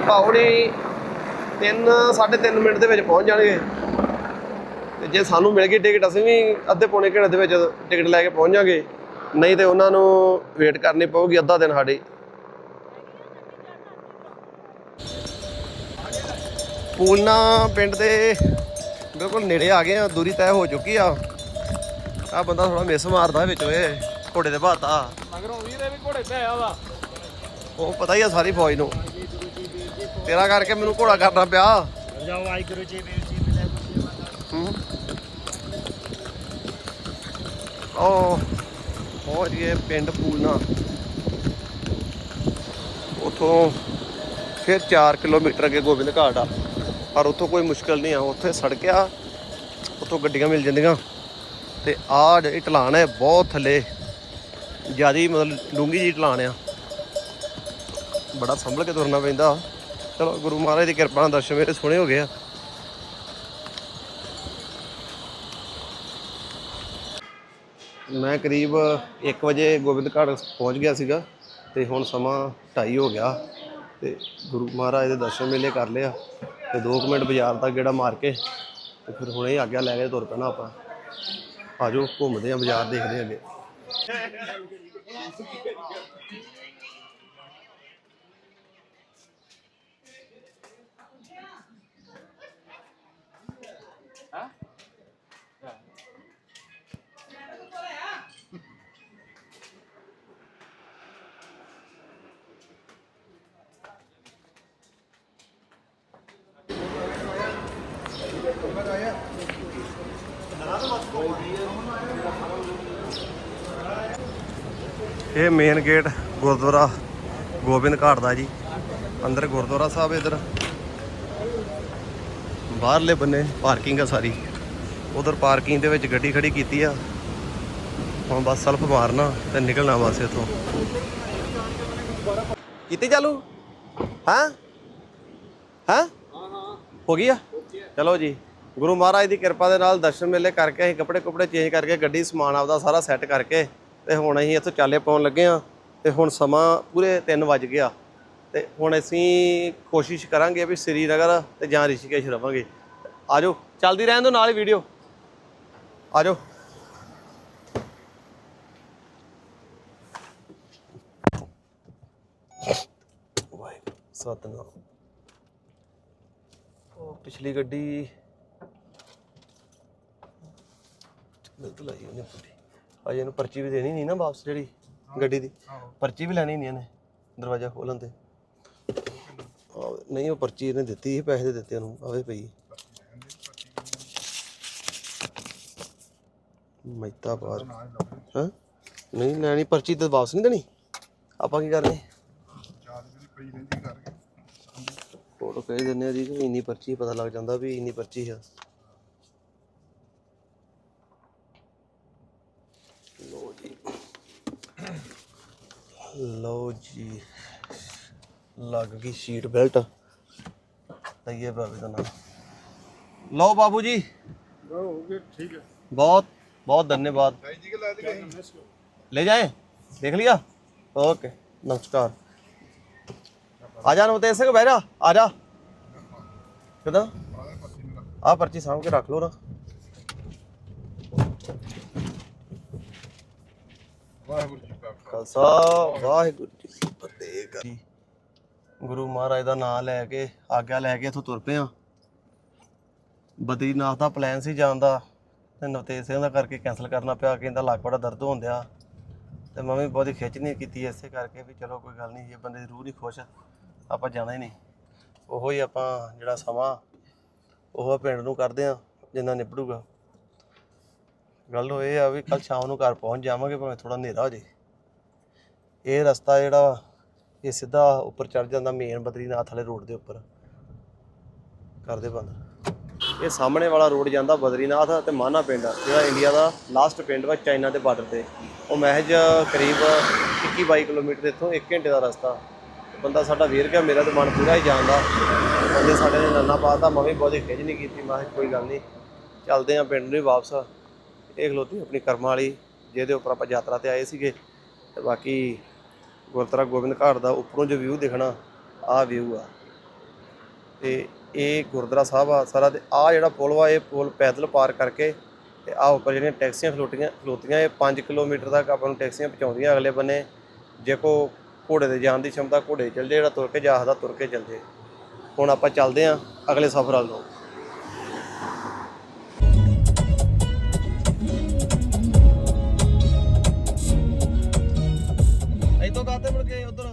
ਭਾਉ ਨਹੀਂ 3 3.5 ਮਿੰਟ ਦੇ ਵਿੱਚ ਪਹੁੰਚ ਜਾਣਗੇ। ਤੇ ਜੇ ਸਾਨੂੰ ਮਿਲ ਗਈ ਟਿਕਟ ਅਸੀਂ ਵੀ ਅੱਧੇ ਪੌਣੇ ਘੰਟੇ ਦੇ ਵਿੱਚ ਟਿਕਟ ਲੈ ਕੇ ਪਹੁੰਚ ਜਾਾਂਗੇ ਨਹੀਂ ਤੇ ਉਹਨਾਂ ਨੂੰ ਵੇਟ ਕਰਨੀ ਪਊਗੀ ਅੱਧਾ ਦਿਨ ਸਾਡੀ। ਪੂਲਨਾ ਪਿੰਡ ਦੇ ਬਿਲਕੁਲ ਨੇੜੇ ਆ ਗਏ ਆ ਦੂਰੀ ਤੈਅ ਹੋ ਚੁੱਕੀ ਆ। ਆ ਬੰਦਾ ਥੋੜਾ ਮਿਸ ਮਾਰਦਾ ਵਿੱਚ ਓਏ ਘੋੜੇ ਦੇ ਬਾਤਾ ਮਗਰੋਂ ਵੀਰੇ ਵੀ ਘੋੜੇ ਤੇ ਆਇਆ ਵਾ। ਉਹ ਪਤਾ ਹੀ ਆ ਸਾਰੀ ਫੌਜ ਨੂੰ। ਤੇਰਾ ਕਰਕੇ ਮੈਨੂੰ ਘੋੜਾ ਕਰਨਾ ਪਿਆ। ਜਾਓ ਵਾਹਿਗੁਰੂ ਜੀ ਵੀਰ ਜੀ ਮਿਲੇ ਹੂੰ। ਉਹ ਪਹੁੰਚ ਗਏ ਪਿੰਡ ਪੂਲਨਾ ਉਥੋਂ ਫਿਰ 4 ਕਿਲੋਮੀਟਰ ਅੱਗੇ ਗੋਬਿੰਦ ਘਾਟ ਆ। ਪਰ ਉਥੋਂ ਕੋਈ ਮੁਸ਼ਕਲ ਨਹੀਂ ਆ। ਉੱਥੇ ਸੜਕ ਆ। ਉਥੋਂ ਗੱਡੀਆਂ ਮਿਲ ਜਾਂਦੀਆਂ। ਤੇ ਆਹ ਜਿਹੜੀ ਢਲਾਣ ਹੈ ਬਹੁਤ ਥੱਲੇ। ਜਿਆਦੀ ਮਤਲਬ ਡੂੰਗੀ ਜੀ ਢਲਾਣ ਆ। ਬੜਾ ਸੰਭਲ ਕੇ ਤੁਰਨਾ ਪੈਂਦਾ। ਚਲੋ, ਗੁਰੂ ਮਹਾਰਾਜ ਦੀ ਕਿਰਪਾ ਨਾਲ ਦਰਸ਼ਨ ਮੇਰੇ ਸੋਹਣੇ ਹੋ ਗਏ ਆ। ਮੈਂ ਕਰੀਬ 1 ਵਜੇ ਗੋਬਿੰਦ ਘਾਟ ਪਹੁੰਚ ਗਿਆ ਸੀਗਾ ਤੇ ਹੁਣ ਸਮਾਂ 2:30 ਹੋ ਗਿਆ ਤੇ ਗੁਰੂ ਮਹਾਰਾਜ ਦੇ ਦਰਸ਼ਨ ਮੇਲੇ ਕਰ ਲਿਆ ਤੇ 2 ਮਿੰਟ ਬਾਜ਼ਾਰ ਤੱਕ ਗੇੜਾ ਮਾਰ ਕੇ ਤੇ ਫਿਰ ਹੁਣੇ ਆਗਿਆ ਲੈ ਕੇ ਤੁਰ ਪੈਣਾ ਆਪਾਂ। ਆਜੋ, ਘੁੰਮਦੇ ਆ ਬਾਜ਼ਾਰ, ਦੇਖਦੇ ਆ ਅੱਗੇ। ਇਹ ਮੇਨ ਗੇਟ ਗੁਰਦੁਆਰਾ ਗੋਬਿੰਦ ਘਾਟ ਦਾ ਜੀ। ਅੰਦਰ ਗੁਰਦੁਆਰਾ ਸਾਹਿਬ ਇਧਰ। ਬਾਹਰਲੇ ਬੰਨੇ ਪਾਰਕਿੰਗ ਆ ਸਾਰੀ। ਉਧਰ ਪਾਰਕਿੰਗ ਦੇ ਵਿੱਚ ਗੱਡੀ ਖੜੀ ਕੀਤੀ ਆ। ਹੁਣ ਬਸ ਸਲਫ ਮਾਰਨਾ ਤੇ ਨਿਕਲਣਾ ਬਸ ਇਥੋਂ। ਕੀਤੀ ਚਾਲੂ? ਹਾਂ? ਹਾਂ? ਹੋ ਗਈ ਆ? ਚਲੋ ਜੀ। ਗੁਰੂ ਮਹਾਰਾਜ ਦੀ ਕਿਰਪਾ ਦੇ ਨਾਲ ਦਰਸ਼ਨ ਮੇਲੇ ਕਰਕੇ ਅਸੀਂ ਕੱਪੜੇ ਕੁਪੜੇ ਚੇਂਜ ਕਰਕੇ ਗੱਡੀ, ਸਮਾਨ ਆਪਦਾ ਸਾਰਾ ਸੈੱਟ ਕਰਕੇ ਤੇ ਹੁਣ ਅਸੀਂ ਇੱਥੋਂ ਚਾਲੇ ਪਾਉਣ ਲੱਗੇ ਆ ਤੇ ਹੁਣ ਸਮਾਂ ਪੂਰੇ 3 ਵਜ ਗਿਆ ਤੇ ਹੁਣ ਅਸੀਂ ਕੋਸ਼ਿਸ਼ ਕਰਾਂਗੇ ਵੀ ਸ੍ਰੀਨਗਰ ਤੇ ਜਾਂ ਰਿਸ਼ੀਕੇਸ਼ ਰਵਾਂਗੇ। ਆਜੋ, ਚੱਲਦੀ ਰਹਿਣ ਦੋ ਨਾਲ ਹੀ ਵੀਡੀਓ ਆਜੋ। ਵਾਹਿਗੁਰੂ, ਸਤਨਾਮ। ਉਹ ਪਿਛਲੀ ਗੱਡੀ ਗਲਤ ਲਾਈ ਉਹਨੇ ਪੂਰੀ। ਅਜੇ ਇਹਨੂੰ ਪਰਚੀ ਵੀ ਦੇਣੀ ਨਹੀਂ ਨਾ ਵਾਪਸ ਜਿਹੜੀ ਗੱਡੀ ਦੀ। ਪਰਚੀ ਵੀ ਲੈਣੀ ਨਹੀਂ ਇਹਨੇ ਦਰਵਾਜ਼ਾ ਖੋਲਣ ਤੇ। ਆਹ, ਨਹੀਂ ਉਹ ਪਰਚੀ ਇਹਨੇ ਦਿੱਤੀ ਸੀ ਪੈਸੇ ਦੇ ਦਿੱਤੇ ਉਹਨੂੰ ਆਵੇ ਪਈ। ਮੈਤਾ ਬਾਹਰ। ਹਾਂ? ਨਹੀਂ ਲੈਣੀ ਪਰਚੀ ਤੇ ਵਾਪਸ ਨਹੀਂ ਦੇਣੀ। ਆਪਾਂ ਕੀ ਕਰਨੀ? ਫੋਟੋ ਭੇਜ ਦਿੰਦੇ ਆ ਜੀ ਕਿ ਇੰਨੀ ਪਰਚੀ ਪਤਾ ਲੱਗ ਜਾਂਦਾ ਵੀ ਇੰਨੀ ਪਰਚੀ ਆ। ਲੋ ਜੀ ਲੱਗ ਗਈ ਸੀਟ ਬੈਲਟ ਲਈਏ ਬਾਬੇ ਦਾ ਨਾਮ ਲਓ ਬਾਬੂ ਜੀ ਹੋ ਗਏ ਠੀਕ ਹੈ बहुत बहुत धन्यवाद ले जाए देख लिया ओके नमस्कार आ जा नवतेज सिंह बहरा आ जा किदा आ पर्ची सामने के रख लो ना ਵਾਹਿਗੁਰੂ ਜੀ ਕਾ ਖਾਲਸਾ। ਵਾਹਿਗੁਰੂ ਜੀ ਕੀ ਫਤਿਹ। ਗੁਰੂ ਮਹਾਰਾਜ ਦਾ ਨਾਮ ਲੈ ਕੇ ਆਗਿਆ ਲੈ ਕੇ ਇੱਥੋਂ ਤੁਰ ਪਏ ਆ ਬਦਰੀਨਾਥ ਦਾ ਪਲਾਨ ਸੀ ਜਾਣ ਦਾ ਤੇ ਨਵਤੇਜ ਸਿੰਘ ਦਾ ਕਰਕੇ ਕੈਨਸਲ ਕਰਨਾ ਪਿਆ ਕਹਿੰਦਾ ਲੱਕ ਬੜਾ ਦਰਦ ਹੁੰਦਿਆ ਤੇ ਮੈਂ ਵੀ ਬਹੁਤੀ ਖਿੱਚ ਨਹੀਂ ਕੀਤੀ ਇਸੇ ਕਰਕੇ ਵੀ ਚਲੋ ਕੋਈ ਗੱਲ ਨਹੀਂ ਜੇ ਬੰਦੇ ਦੀ ਰੂਹ ਨਹੀਂ ਖੁਸ਼ ਆਪਾਂ ਜਾਣਾ ਹੀ ਨਹੀਂ। ਉਹੋ ਹੀ ਆਪਾਂ ਜਿਹੜਾ ਸਮਾਂ ਉਹ ਪਿੰਡ ਨੂੰ ਕਰਦੇ ਆ ਜਿੰਨਾ ਨਿਪੜੂਗਾ। ਗੱਲ ਉਹ ਇਹ ਆ ਵੀ ਕੱਲ ਸ਼ਾਮ ਨੂੰ ਘਰ ਪਹੁੰਚ ਜਾਵਾਂਗੇ ਭਾਵੇਂ ਥੋੜਾ ਹਨੇਰਾ ਹੋ ਜੇ। ਇਹ ਰਸਤਾ ਜਿਹੜਾ ਇਹ ਸਿੱਧਾ ਉੱਪਰ ਚੜ ਜਾਂਦਾ ਮੇਨ ਬਦਰੀਨਾਥ ਵਾਲੇ ਰੋਡ ਦੇ ਉੱਪਰ। ਕਰਦੇ ਬੰਦ। ਇਹ ਸਾਹਮਣੇ ਵਾਲਾ ਰੋਡ ਜਾਂਦਾ ਬਦਰੀਨਾਥ ਤੇ ਮਾਨਾ ਪਿੰਡ ਆ, ਜਿਹੜਾ ਇੰਡੀਆ ਦਾ ਲਾਸਟ ਪਿੰਡ ਵਾ ਚਾਈਨਾ ਦੇ ਬਾਰਡਰ ਤੇ। ਉਹ ਮਹਿਜ ਕਰੀਬ 21 22 ਕਿਲੋਮੀਟਰ ਇੱਥੋਂ 1 ਘੰਟੇ ਦਾ ਰਸਤਾ। ਬੰਦਾ ਸਾਡਾ ਵੀਰ ਗਿਆ ਮੇਰਾ ਤਾਂ ਮਨ ਪੂਰਾ ਹੀ ਜਾਣਦਾ ਬੰਦੇ ਸਾਡੇ ਨੇ ਨੰਨਾ ਪਾਤਾ ਮੈਂ ਵੀ ਬਹੁਤੀ ਖਿੱਚ ਨਹੀਂ ਕੀਤੀ ਮੈਂ ਕੋਈ ਗੱਲ ਨਹੀਂ। ਚੱਲਦੇ ਆ ਪਿੰਡ ਨੂੰ ਵਾਪਸ। ਇਹ ਖਲੋਤੀ ਆਪਣੀ ਕਰਮਾਂ ਵਾਲੀ, ਜਿਹਦੇ ਉੱਪਰ ਆਪਾਂ ਯਾਤਰਾ ਤੇ ਆਏ ਸੀਗੇ। ਤੇ ਬਾਕੀ ਗੁਰਦੁਆਰਾ ਗੋਬਿੰਦ ਘਾਟ ਦਾ ਉੱਪਰੋਂ ਜੋ ਵਿਊ ਦੇਖਣਾ ਆ ਵਿਊ ਆ। ਤੇ ਇਹ ਗੁਰਦੁਆਰਾ ਸਾਹਿਬ ਆ, ਸਾਰਾ ਤੇ ਆ ਜਿਹੜਾ ਪੁਲ ਵਾ, ਇਹ ਪੁਲ ਪੈਦਲ ਪਾਰ ਕਰਕੇ ਤੇ ਆ ਉੱਪਰ ਜਿਹੜੀਆਂ ਟੈਕਸੀਆਂ ਖਲੋਤੀਆਂ ਖਲੋਤੀਆਂ, ਇਹ 5 ਕਿਲੋਮੀਟਰ ਤੱਕ ਆਪਾਂ ਨੂੰ ਟੈਕਸੀਆਂ ਪਹੁੰਚਾਉਂਦੀਆਂ ਅਗਲੇ ਬੰਨੇ। ਜੇ ਕੋ ਘੋੜੇ ਦੇ ਜਾਣ ਦੀ ਸ਼ਮਤਾ ਘੋੜੇ ਚੱਲ ਜੇ ਜਿਹੜਾ ਤੁਰ ਕੇ ਜਾ ਤੁਰ ਕੇ ਚੱਲ ਜੇ ਹੁਣ ਆਪਾਂ ਚੱਲਦੇ ਆਂ ਅਗਲੇ ਸਫ਼ਰ ਵੱਲ ਨੂੰ। ਕਰਦੇ ਮੁੜ ਕੇ ਉਧਰ